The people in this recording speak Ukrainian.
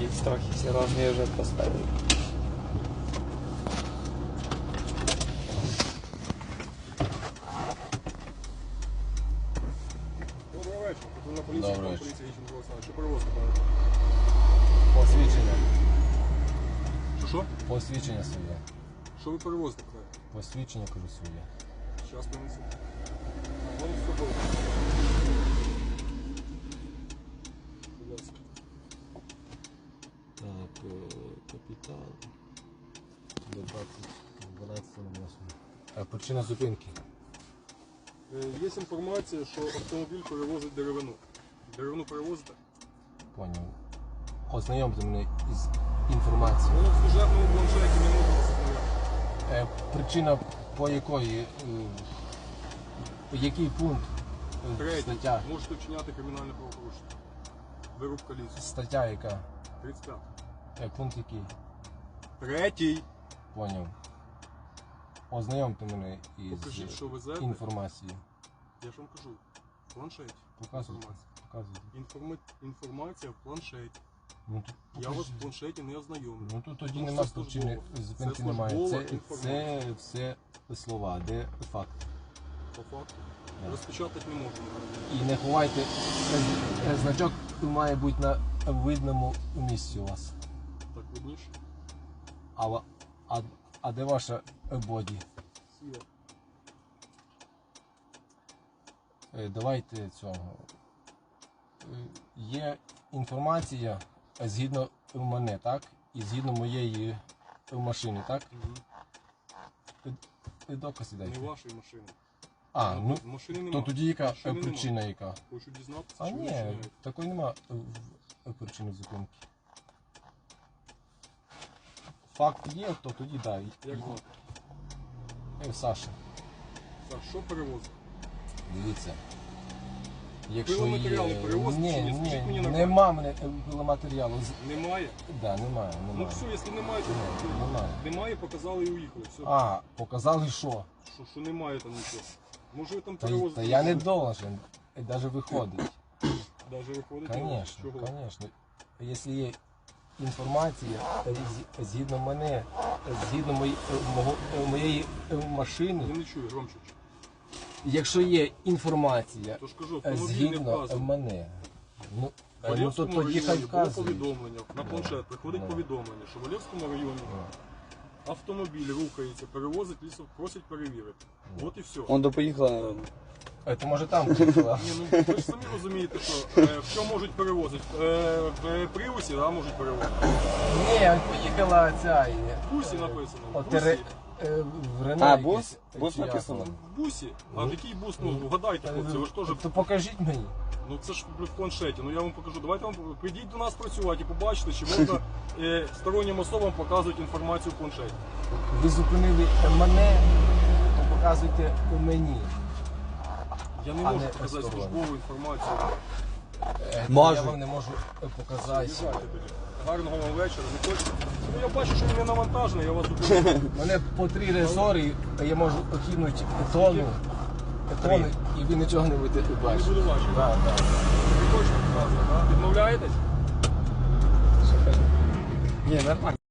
якісь трохи серйозні вже поставили. Доброго вечора. Патрульна поліція, Доброго патрульна вечора. поліція Іченко Олександр. Що перевозка правильно? Посвідчення. Що що? Посвідчення своє. Що ви перевозите правильно? Посвідчення кажу своє. Зараз принесу. Вон з собою. До 20, 12 8. Причина зупинки. Е, Є інформація, що автомобіль перевозить деревину. Деревину перевозите? Поняв. Ознайомте мене із інформацією. Воно в служебному планшеті не можна. Е, причина по якої, е, який пункт е, Третє. стаття? Можете вчиняти кримінальне правопорушення. Вирубка лісу. Стаття яка? 35. Е, пункт який? Третій. Поняв. Ознайомте мене із Покажіть, що везете. інформацією. Я ж вам кажу. В планшеті. Показуйте. Інформація. Показуйте. Інформа... Інформація в планшеті. Ну, тут Я вас покажіть. в планшеті не ознайомлю. Ну тут тоді Тому нема що це причини службова. зупинки Це немає. службова Це, інформація. це все слова, де факт. По факту. Да. Розпечатати не можна. І не ховайте, е, е, значок має бути на видному місці у вас. Так видніше. А, ва- а, а де ваша боді? Е, Давайте цього. Е, Є інформація е, згідно мене, так? І згідно моєї машини, так? Угу. Докази Не вашої машини. А, ну машини нема. то тоді яка Машини нема. причина яка? Хочу дізнатися, А ні, такої нема причини зупинки. Факт є, то тоді да. Як звати? е, Саша, Так, що перевозить? дивіться. Якщо Пиломатеріали є... перевозите чи ні? Скажіть мені ні, нема мене е, пиломатеріалу. З- Немає? Да, немає, Ну немає. все, якщо немає, то Ні, немає. немає, показали і уїхали. Все. А, показали що? Що, що немає там нічого. Може ви там Та, перевозите? та я не должен. е, Даже виходить. Навіть виходите? Конечно, Чого? конечно. Якщо є інформація згідно мене, згідно мої- мого- моєї е, машини, Я не чую, громче. якщо є інформація То ж кажу, е, автомобіль не згідно вказаний. мене, ну, В ну то тоді хай районі було вказує. повідомлення. На планшет приходить повідомлення, що в Валєвському районі автомобіль рухається, перевозить лісов, просять перевірити. От і все. Он до поїхала. То може там. Ні, ну ви ж самі розумієте, що е, що можуть перевозити. Е, в Пріусі да, можуть перевозити. Ні, поїхала ця. В бусі написано. В От бусі. ре- е, в Рено А, бус? Бус чи як написано? воно. В бусі. А в який бус? Ну, вгадайте, хлопці, ви ж теж. То покажіть мені. Ну це ж в планшеті. Ну я вам покажу. Давайте вам прийдіть до нас працювати і побачите, чи можна е, стороннім особам показувати інформацію в планшеті. Ви зупинили мене, то показуйте мені. Я не А можу не показати службову інформацію. Е, Можу. Я вам не можу е, показати. Тоді. Гарного вам вечора. Не хочете? Ну я бачу, що він не навантажений, я вас зупиню. Мене по три резори, я можу окинути тонну, тонну, і ви нічого не будете Не бачити. буду бачити. Да, да. Не хочете показувати, а? Відмовляєтесь? Ні, нормально.